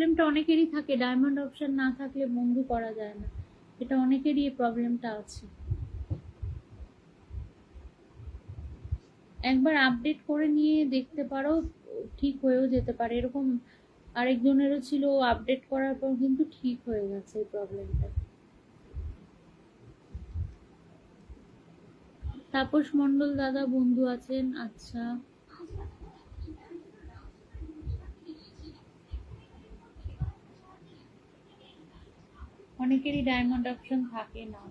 প্রবলেমটা অনেকেরই থাকে ডায়মন্ড অপশন না থাকলে বন্ধু করা যায় না। এটা অনেকেরই এই প্রবলেমটা আছে। একবার আপডেট করে নিয়ে দেখতে পারো, ঠিক হয়েও যেতে পারে। এরকম আরেকজনেরও ছিল আপডেট করার পর কিন্তু ঠিক হয়ে গেছে এই প্রবলেমটা তাপস মন্ডল দাদা বন্ধু আছেন আচ্ছা। অনেকেরই ডায়মন্ড অপশন থাকে না।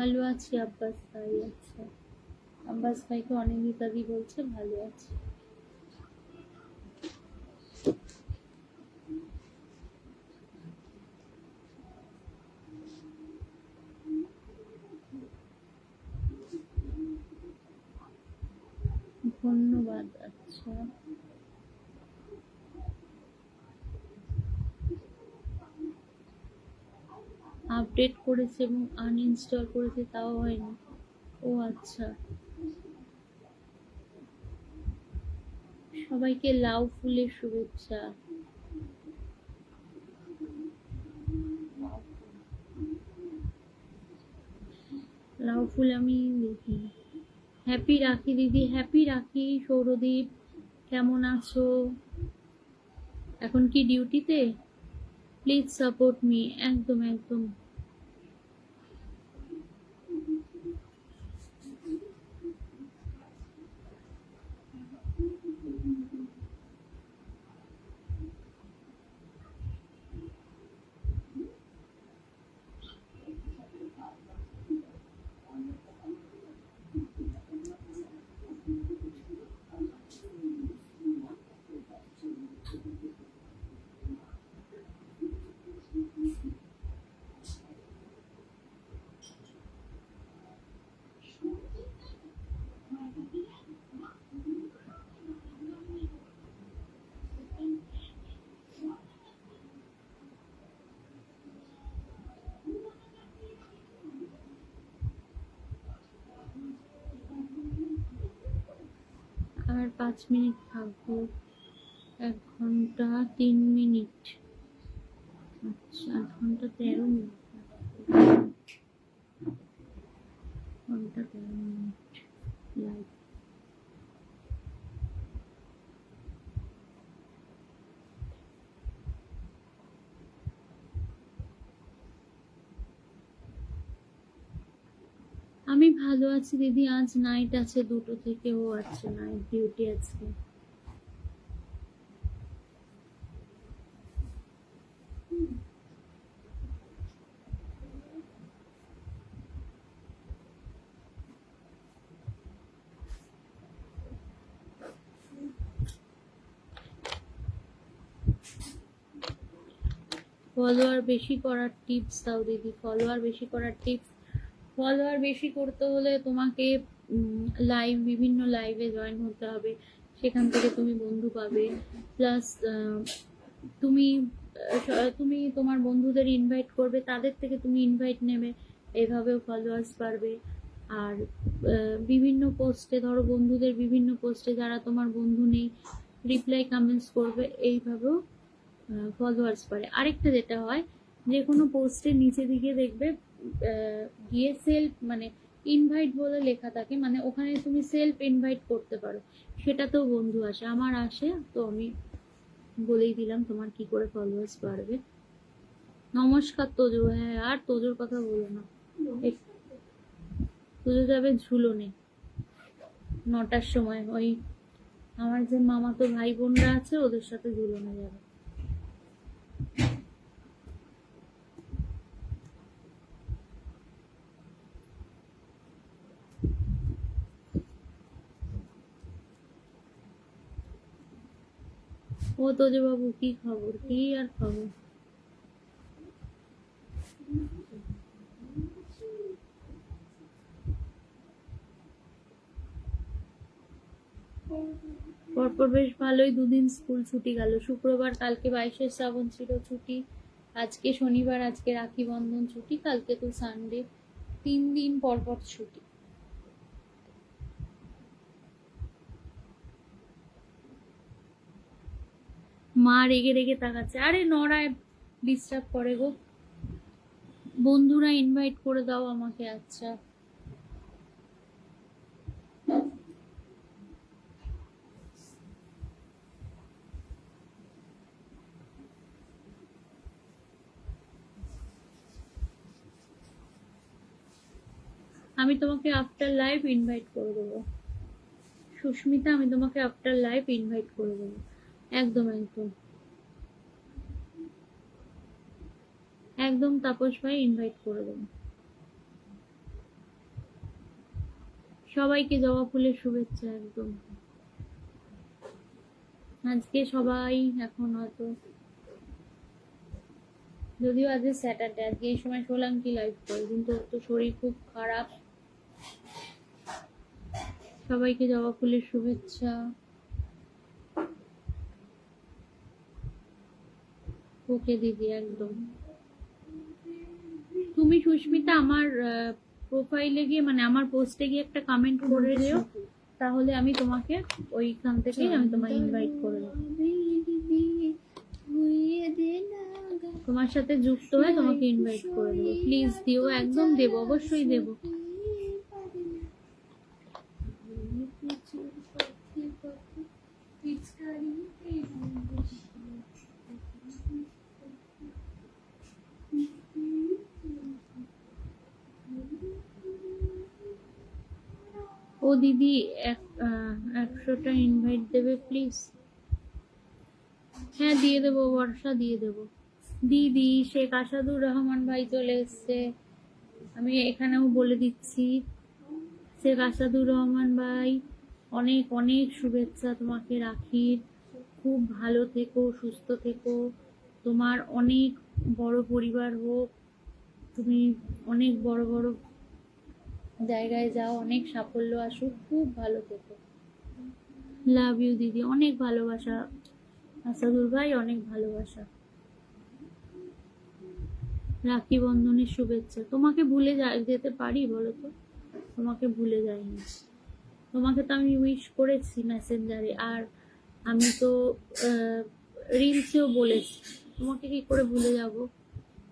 ভালো আছি আব্বাস ভাই। আচ্ছা আব্বাস ভাইকে অনিন্দিতা দি বলছে ভালো আছি ধন্যবাদ আচ্ছা আপডেট করেছে এবং আনইনস্টল করেছে, তাও হয়নি। ও আচ্ছা। সবাইকে লাউ ফুলের শুভেচ্ছা। লাউ ফুল আমি দেখি। হ্যাপি রাখি দিদি, হ্যাপি রাখি সৌরদীপ। কেমন আছো? এখন কি ডিউটিতে প্লিজ সাপোর্ট মি একদম একদম আর পাঁচ মিনিট থাকব এক ঘণ্টা তিন মিনিট। আচ্ছা এক ঘণ্টা তেরো মিনিট। ঘণ্টা তেরো মিনিট। লাইভ আমি ভালো আছি, দিদি। আজ নাইট আছে, দুটো থেকে ও আছে নাইট ডিউটি আছে ফলোয়ার বেশি করার টিপস দাও, দিদি। ফলোয়ার বেশি করার টিপস ফলোয়ার বেশি করতে হলে তোমাকে লাইভ বিভিন্ন লাইভে জয়েন হতে হবে। সেখান থেকে তুমি বন্ধু পাবে। প্লাস তুমি তুমি তোমার বন্ধুদের ইনভাইট করবে, তাদের থেকে তুমি ইনভাইট নেবে। এভাবেও ফলোয়ার্স বাড়বে। আর বিভিন্ন পোস্টে ধরো বন্ধুদের বিভিন্ন পোস্টে যারা তোমার বন্ধু নেই রিপ্লাই কমেন্টস করবে, এইভাবেও ফলোয়ার্স বাড়ে। আরেকটা যেটা হয় যে কোনো পোস্টের নিচে দিকে দেখবে গিয়ে সেলফ মানে ইনভাইট বলে লেখা থাকে মানে ওখানে তুমি সেলফ ইনভাইট করতে পারো। সেটাতেও বন্ধু আসে, আমার আসে, তো আমি বলেই দিলাম তোমার কি করে ফলোয়ার্স বাড়বে। নমস্কার তোজো হ্যাঁ আর তোজোর কথা বলো না। তোজো যাবে ঝুলনে নটার সময়, ওই আমার যে মামাতো ভাই বোনরা আছে, ওদের সাথে ঝুলনে যাবে ও বাবু, কি খবর? কি আর খবর? পরপর বেশ ভালোই দুদিন স্কুল ছুটি গেল। শুক্রবার, কালকে বাইশে শ্রাবণ ছিল ছুটি। আজকে শনিবার, আজকে রাখি বন্ধন ছুটি, কালকে তো সানডে তিন দিন পর পর ছুটি। মা রেগে রেগে তাকাচ্ছে। আরে নড়ায় ডিস্টার্ব করে গো। বন্ধুরা ইনভাইট করে দাও আমাকে আচ্ছা। আমি তোমাকে আফটার লাইভ ইনভাইট করে দেবো। সুস্মিতা, আমি তোমাকে আফটার লাইভ ইনভাইট করে দেবো। একদম একদম। একদম তাপস ভাই ইনভাইট করে দেবো সবাইকে জবা ফুলের শুভেচ্ছা, একদম। আজকে সবাই এখন হয়তো, যদিও আজকে স্যাটারডে আজকে এই সময় সোলাঙ্কি লাইভ করে কিন্তু ওর তো শরীর খুব খারাপ। সবাইকে জবা ফুলের শুভেচ্ছা। ওকে দিদি একদম। তুমি সুস্মিতা আমার প্রোফাইলে গিয়ে মানে আমার পোস্টে গিয়ে একটা কমেন্ট করে দিও। তাহলে আমি তোমাকে ওইখান থেকে আমি তোমায় ইনভাইট করে দেবো। তোমার সাথে যুক্ত হয়ে তোমাকে ইনভাইট করে দেবো। প্লিজ দিও একদম দেবো অবশ্যই দেবো। ও দিদি এক একশোটা ইনভাইট দেবে প্লিজ হ্যাঁ দিয়ে দেবো বর্ষা দিয়ে দেবো। দিদি, শেখ আসাদুর রহমান ভাই চলে এসছে। আমি এখানেও বলে দিচ্ছি, শেখ আসাদুর রহমান ভাই, অনেক অনেক শুভেচ্ছা তোমাকে রাখির খুব ভালো থেকো, সুস্থ থেকো। তোমার অনেক বড় পরিবার হোক, তুমি অনেক বড় বড় জায়গায় যাও, অনেক সাফল্য আসুক, খুব ভালো থেকো। লাভ ইউ দিদি। অনেক ভালোবাসা। আসাদুর ভাই, অনেক ভালোবাসা। রাখি বন্ধনের শুভেচ্ছা। তোমাকে ভুলে যেতে পারি বলো তো? তোমাকে ভুলে যাইনি। তোমাকে তো আমি উইশ করেছি মেসেঞ্জারে আর আমি তো রিলসেও বলেছি। তোমাকে কি করে ভুলে যাব?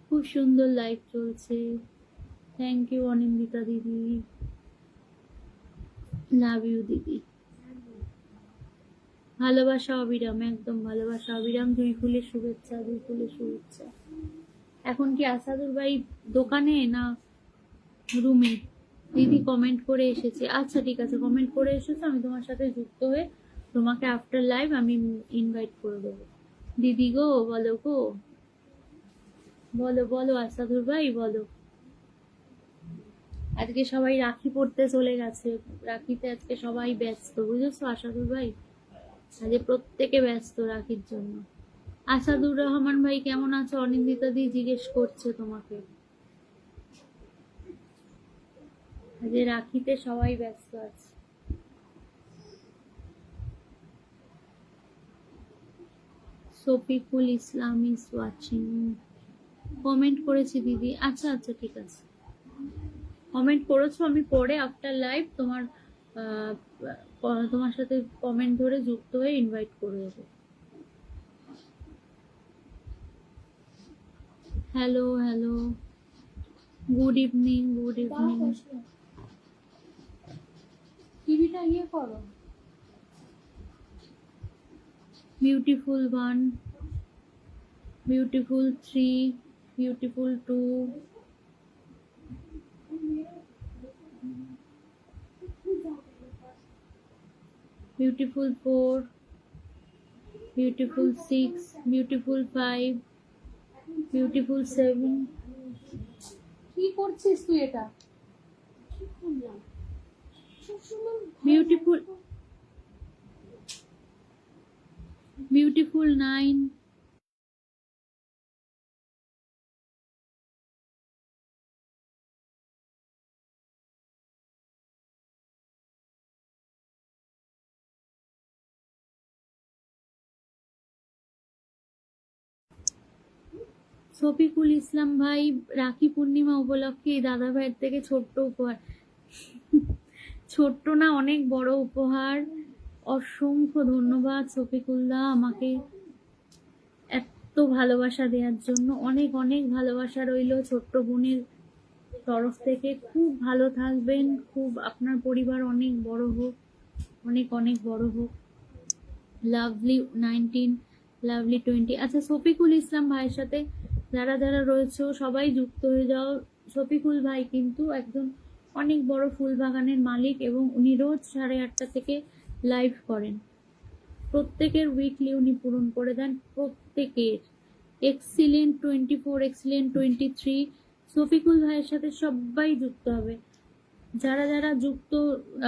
খুব সুন্দর লাইফ চলছে। থ্যাংক ইউ অনিন্দিতা দিদি লাভ ইউ দিদি ভালোবাসা অবিরাম, একদম ভালোবাসা অবিরাম। দুই ফুলের শুভেচ্ছা, দুই ফুলের শুভেচ্ছা। এখন কি আসাদুর ভাই দোকানে না রুমে? দিদি কমেন্ট করে এসেছে। আচ্ছা ঠিক আছে কমেন্ট করে এসেছে। আমি তোমার সাথে যুক্ত হয়ে তোমাকে আফটার লাইভ আমি ইনভাইট করে দেবো। দিদি গো, বলো গো। বলো বলো, আসাদুর ভাই, বলো। আজকে সবাই রাখি পড়তে চলে গেছে। রাখিতে আজকে সবাই ব্যস্ত, বুঝেছ আসাদুর ভাই? আজকে প্রত্যেকে ব্যস্ত রাখির জন্য। আসাদুর রহমান ভাই, কেমন আছো? অনিন্দিতা দি জিজ্ঞেস করছে তোমাকে। আজকে রাখিতে সবাই ব্যস্ত আছে। Shafiqul Islam is watching comment করেছি দিদি। আচ্ছা আচ্ছা ঠিক আছে। কমেন্ট করেছ আমি পরে আফটার লাইভ তোমার তোমার সাথে কমেন্ট ধরে যুক্ত হয়ে ইনভাইট করে দেবো। Hello hello good evening good evening টিভিটা ইয়ে করো। Beautiful one beautiful three beautiful two beautiful 4 beautiful 6 beautiful 5 beautiful 7 কি করছিস তুই এটা beautiful beautiful nine Shafiqul Islam ভাই, রাখি পূর্ণিমা উপলক্ষে এই দাদা ভাইয়ের থেকে ছোট্ট উপহার। ছোট্ট না, অনেক বড় উপহার। অসংখ্য ধন্যবাদ শফিকুল্লাহ আমাকে এত ভালোবাসা দেওয়ার জন্য। অনেক অনেক ভালোবাসা রইল ছোট্ট বোনের তরফ থেকে। খুব ভালো থাকবেন, খুব আপনার পরিবার অনেক বড় হোক, অনেক অনেক বড় হোক। Lovely nineteen, lovely twenty. আচ্ছা শফিকুল ইসলাম ভাইয়ের সাথে যারা যারা রয়েছে, সবাই যুক্ত হয়ে যাও। শফিকুল ভাই কিন্তু একজন অনেক বড় ফুল বাগানের মালিক এবং উনি রোজ সাড়ে আটটা থেকে লাইভ করেন। প্রত্যেকের উইকলি উনি পূরণ করে দেন, প্রত্যেকের। Excellent twenty four excellent twenty three Shafiqul ভাইয়ের সাথে সবাই যুক্ত হবে। যারা যারা যুক্ত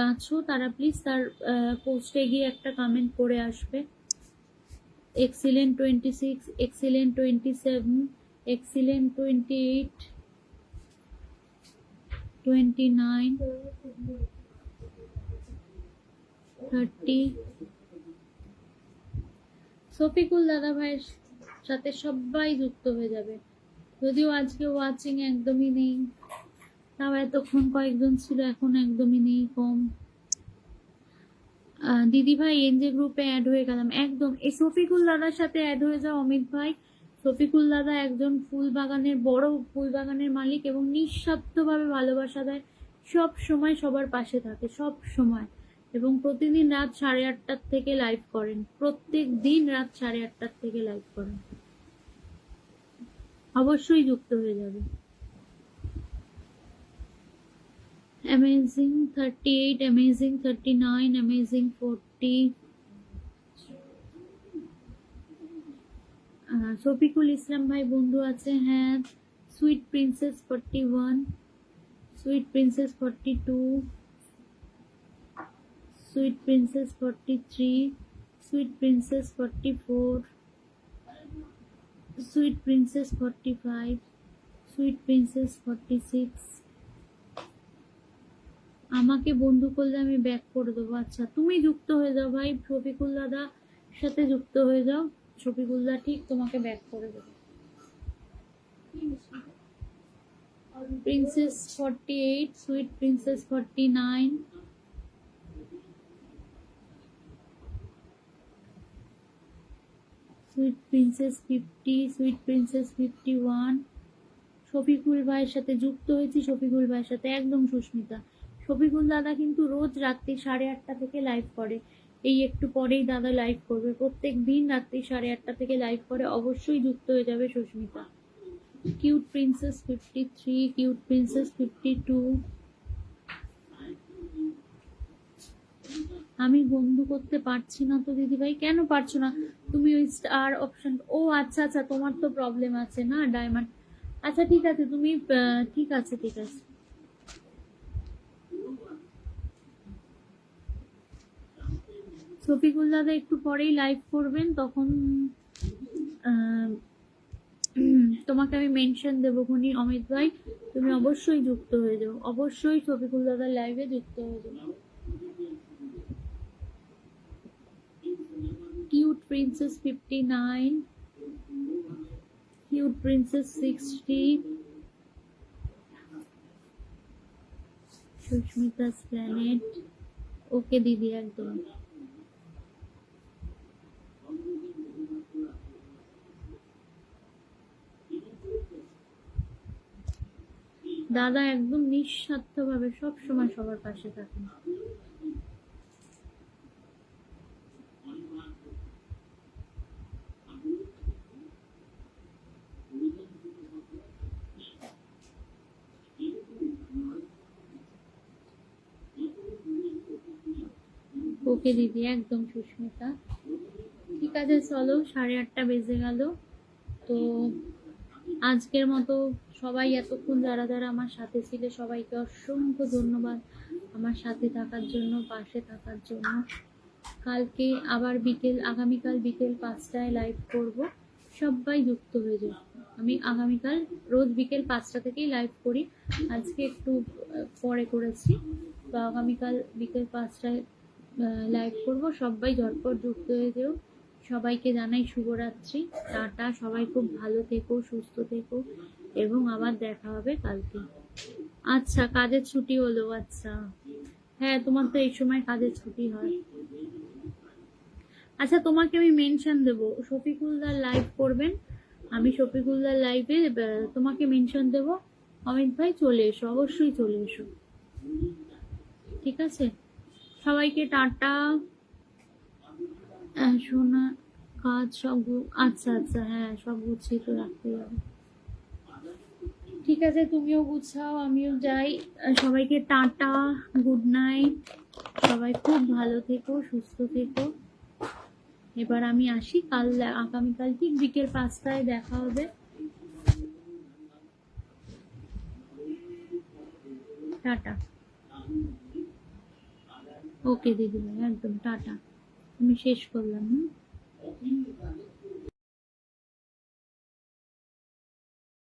আছো, তারা প্লিজ তার পোস্টে গিয়ে একটা কমেন্ট করে আসবে। Excellent twenty six excellent twenty seven excellent twenty eight twenty nine thirty Shafiqul দাদা ভাইয়ের সাথে সবাই যুক্ত হয়ে যাবে। যদিও আজকে ওয়াচিং একদমই নেই। তাও এতক্ষণ কয়েকজন ছিল, এখন একদমই নেই, কম। দিদি ভাই এনজে গ্রুপে অ্যাড হয়ে গেলাম। একদম। এই শফিকুল দাদার সাথে অ্যাড হয়ে যাও অমিত ভাই শফিকুল দাদা একজন ফুল বাগানের বড় ফুল বাগানের মালিক এবং নিঃস্বার্থভাবে ভালোবাসা দেয় সব সময় সবার পাশে থাকে সব সময়। এবং প্রতিদিন রাত সাড়ে আটটার থেকে লাইভ করেন। প্রত্যেক দিন রাত সাড়ে আটটার থেকে লাইভ করেন। অবশ্যই যুক্ত হয়ে যাবে। Amazing 38 amazing 39 amazing 40 আহ, শফিকুল ইসলাম ভাই বন্ধু আছে হ্যাঁ। Sweet princess forty one sweet princess forty two sweet princess forty three sweet princess forty four sweet princess forty five sweet princess forty six আমাকে বন্ধু করলে আমি ব্যাক করে দেবো। আচ্ছা তুমি যুক্ত হয়ে যাও ভাই, শফিকুল দাদা সাথে যুক্ত হয়ে যাও। দা ঠিক তোমাকে ব্যাক করে দেবে। Princess forty eight sweet princess forty nine sweet princess fifty sweet princess fifty one Shafiqul ভাইয়ের সাথে যুক্ত হয়েছি, শফিকুল ভাইয়ের সাথে একদম সুস্মিতা। শফিকুল দাদা কিন্তু রোজ রাত্রি সাড়ে আটটা থেকে লাইভ করে। এই একটু পরেই দাদা লাইভ করবে। প্রত্যেক দিন রাত্রি সাড়ে আটটা থেকে লাইভ করে, অবশ্যই যুক্ত হয়ে যাবে Sushmita. Cute princess fifty three cute princess fifty two আমি বন্ধু করতে পারছি না তো, দিদিভাই। কেন পারছ না? তুমি ওই স্টার অপশন ও আচ্ছা আচ্ছা তোমার তো প্রবলেম আছে না ডায়মন্ড আচ্ছা ঠিক আছে, তুমি ঠিক আছে ঠিক আছে। শফিকুল দাদা একটু পরেই লাইভ করবেন, তখন তোমাকে আমি মেনশন দেবো খুনি অমিত ভাই। তুমি অবশ্যই যুক্ত হয়ে যাও। অবশ্যই শফিকুল দাদার লাইভে যুক্ত হয়ে যাও। Cute princess fifty nine cute princess sixty Sushmita planet okay দিদি, একদম। দাদা একদম নিঃস্বার্থভাবে সব সময় সবার পাশে থাকেন। ওকে দিদি, একদম সুস্মিতা। ঠিক আছে, চলো, সাড়ে আটটা বেজে গেল। তো আজকের মতো সবাই এতক্ষণ যারা যারা আমার সাথে ছিলে, সবাইকে অসংখ্য ধন্যবাদ আমার সাথে থাকার জন্য, পাশে থাকার জন্য। কালকে আবার বিকেল, আগামীকাল বিকেল পাঁচটায় লাইভ করব। সবাই যুক্ত হয়ে যাবে আমি আগামীকাল রোজ বিকেল পাঁচটা থেকেই লাইভ করি। আজকে একটু পরে করেছি। তো আগামীকাল বিকেল পাঁচটায় লাইভ করব। সবাই ঝটপট যুক্ত হয়ে যেও। সবাইকে জানাই শুভরাত্রি। টাটা, সবাই খুব ভালো থেকো, সুস্থ থেকো, এবং আবার দেখা হবে কালকে। আচ্ছা কাজের ছুটি হলো আচ্ছা। হ্যাঁ তোমার তো এই সময় কাজের ছুটি হয়। আচ্ছা তোমাকে আমি মেনশন দেবো। শফিকুলদার লাইভ করবেন। আমি শফিকুলদার লাইভে তোমাকে মেনশন দেব। অমিত ভাই, চলে এসো, অবশ্যই চলে এসো। ঠিক আছে? সবাইকে টাটা। শোনা কাজ সব আচ্ছা আচ্ছা হ্যাঁ সব গুছিয়ে তো রাখতে হবে। ঠিক আছে, তুমিও গুছাও, আমিও যাই। সবাইকে টাটা গুড নাইট সবাই খুব ভালো থেকো, সুস্থ থেকো। এবার আমি আসি, কাল আগামীকাল ঠিক বিকেল পাঁচটায় দেখা হবে। টাটা। ওকে দিদি ভাই একদম, টাটা। আমি শেষ করলাম হুম?